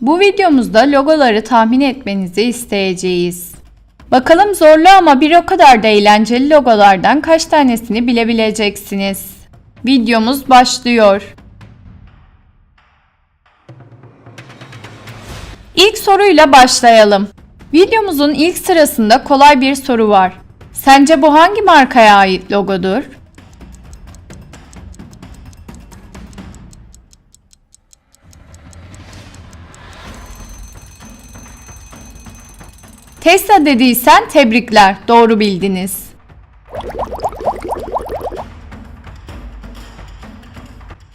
Bu videomuzda logoları tahmin etmenizi isteyeceğiz. Bakalım zorlu ama bir o kadar da eğlenceli logolardan kaç tanesini bilebileceksiniz. Videomuz başlıyor. İlk soruyla başlayalım. Videomuzun ilk sırasında kolay bir soru var. Sence bu hangi markaya ait logodur? Tesla dediysen tebrikler. Doğru bildiniz.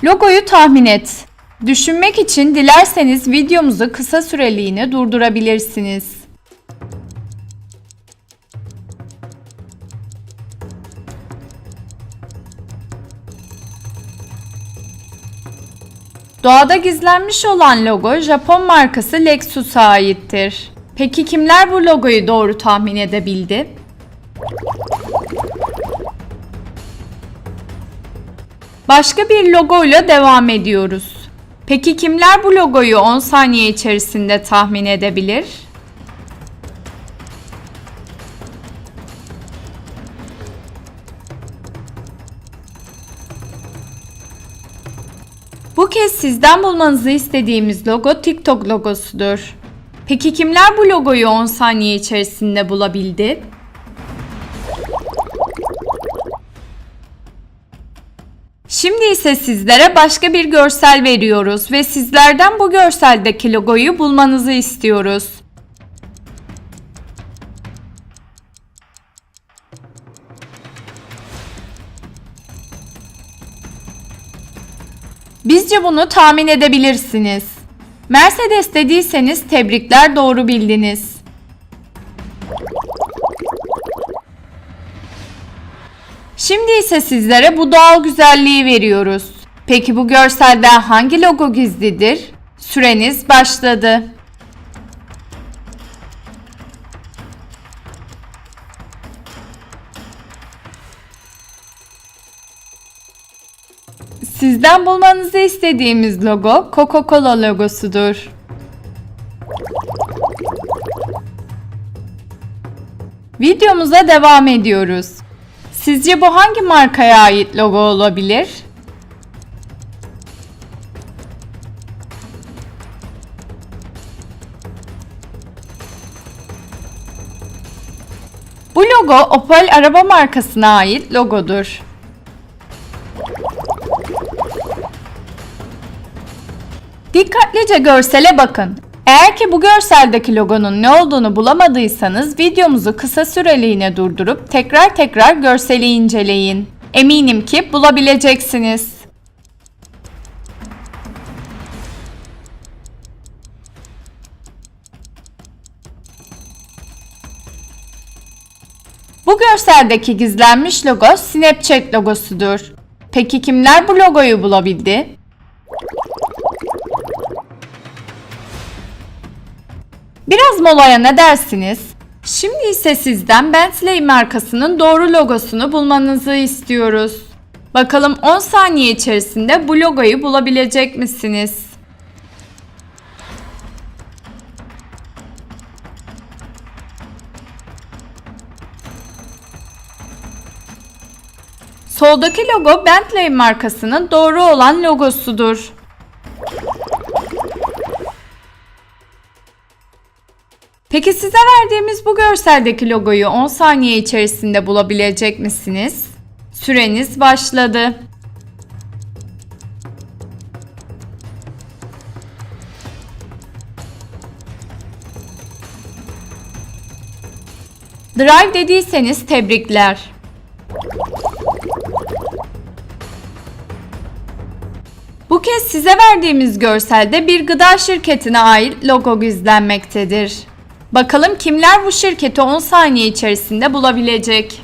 Logoyu tahmin et. Düşünmek için dilerseniz videomuzu kısa süreliğine durdurabilirsiniz. Doğada gizlenmiş olan logo Japon markası Lexus'a aittir. Peki kimler bu logoyu doğru tahmin edebildi? Başka bir logoyla devam ediyoruz. Peki kimler bu logoyu 10 saniye içerisinde tahmin edebilir? Bu kez sizden bulmanızı istediğimiz logo TikTok logosudur. Peki kimler bu logoyu 10 saniye içerisinde bulabildi? Şimdi ise sizlere başka bir görsel veriyoruz ve sizlerden bu görseldeki logoyu bulmanızı istiyoruz. Bizce bunu tahmin edebilirsiniz. Mercedes dediyseniz tebrikler doğru bildiniz. Şimdi ise sizlere bu doğal güzelliği veriyoruz. Peki bu görselde hangi logo gizlidir? Süreniz başladı. Sizden bulmanızı istediğimiz logo Coca-Cola logosudur. Videomuza devam ediyoruz. Sizce bu hangi markaya ait logo olabilir? Bu logo Opel araba markasına ait logodur. Dikkatlice görsele bakın. Eğer ki bu görseldeki logonun ne olduğunu bulamadıysanız videomuzu kısa süreliğine durdurup tekrar tekrar görseli inceleyin. Eminim ki bulabileceksiniz. Bu görseldeki gizlenmiş logo Snapchat logosudur. Peki kimler bu logoyu bulabildi? Biraz molaya ne dersiniz? Şimdi ise sizden Bentley markasının doğru logosunu bulmanızı istiyoruz. Bakalım 10 saniye içerisinde bu logoyu bulabilecek misiniz? Soldaki logo Bentley markasının doğru olan logosudur. Peki size verdiğimiz bu görseldeki logoyu 10 saniye içerisinde bulabilecek misiniz? Süreniz başladı. Drive dediyseniz tebrikler. Bu kez size verdiğimiz görselde bir gıda şirketine ait logo gizlenmektedir. Bakalım kimler bu şirketi 10 saniye içerisinde bulabilecek?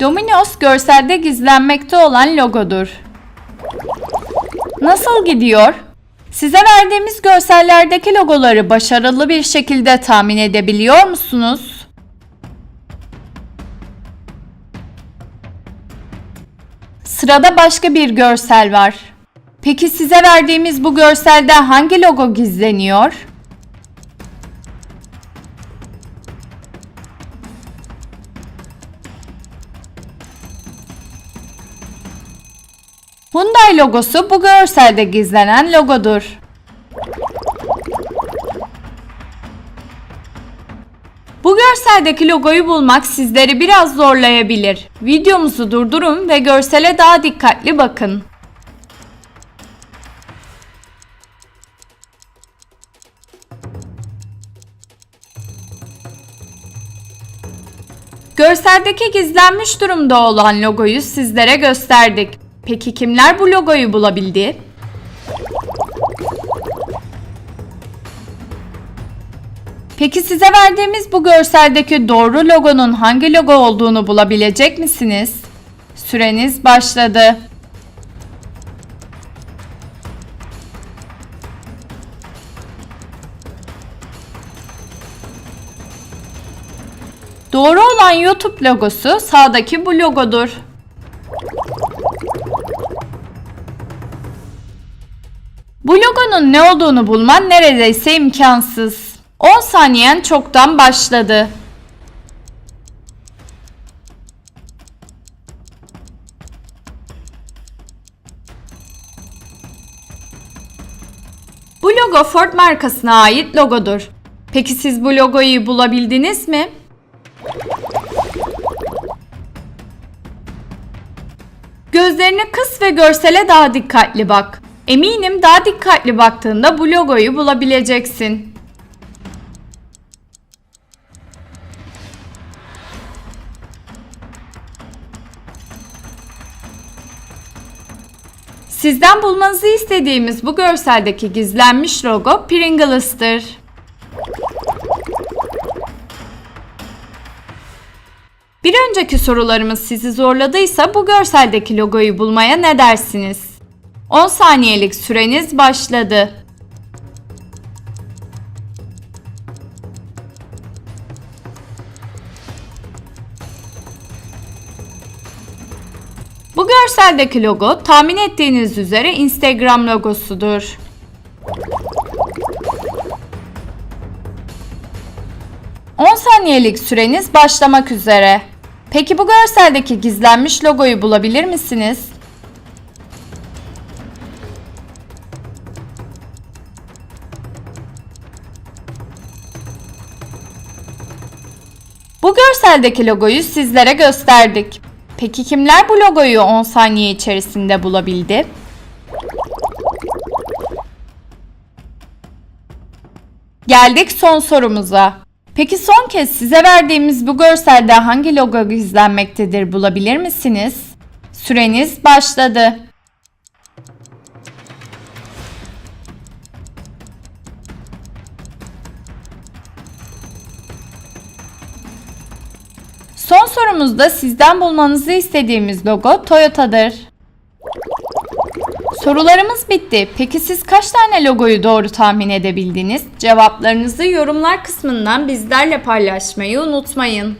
Domino's görselde gizlenmekte olan logodur. Nasıl gidiyor? Size verdiğimiz görsellerdeki logoları başarılı bir şekilde tahmin edebiliyor musunuz? Sırada başka bir görsel var. Peki size verdiğimiz bu görselde hangi logo gizleniyor? Hyundai logosu bu görselde gizlenen logodur. Görseldeki logoyu bulmak sizleri biraz zorlayabilir. Videomuzu durdurun ve görsele daha dikkatli bakın. Görseldeki gizlenmiş durumda olan logoyu sizlere gösterdik. Peki kimler bu logoyu bulabildi? Peki size verdiğimiz bu görseldeki doğru logonun hangi logo olduğunu bulabilecek misiniz? Süreniz başladı. Doğru olan YouTube logosu sağdaki bu logodur. Bu logonun ne olduğunu bulman neredeyse imkansız. 10 saniyen çoktan başladı. Bu logo Ford markasına ait logodur. Peki siz bu logoyu bulabildiniz mi? Gözlerini kıs ve görsele daha dikkatli bak. Eminim daha dikkatli baktığında bu logoyu bulabileceksin. Sizden bulmanızı istediğimiz bu görseldeki gizlenmiş logo Pringles'tır. Bir önceki sorularımız sizi zorladıysa bu görseldeki logoyu bulmaya ne dersiniz? 10 saniyelik süreniz başladı. Görseldeki logo tahmin ettiğiniz üzere Instagram logosudur. ...10 saniyelik süreniz başlamak üzere. Peki bu görseldeki gizlenmiş logoyu bulabilir misiniz? Bu görseldeki logoyu sizlere gösterdik. Peki kimler bu logoyu 10 saniye içerisinde bulabildi? Geldik son sorumuza. Peki son kez size verdiğimiz bu görselde hangi logo gizlenmektedir bulabilir misiniz? Süreniz başladı. Son sorumuzda sizden bulmanızı istediğimiz logo Toyota'dır. Sorularımız bitti. Peki siz kaç tane logoyu doğru tahmin edebildiniz? Cevaplarınızı yorumlar kısmından bizlerle paylaşmayı unutmayın.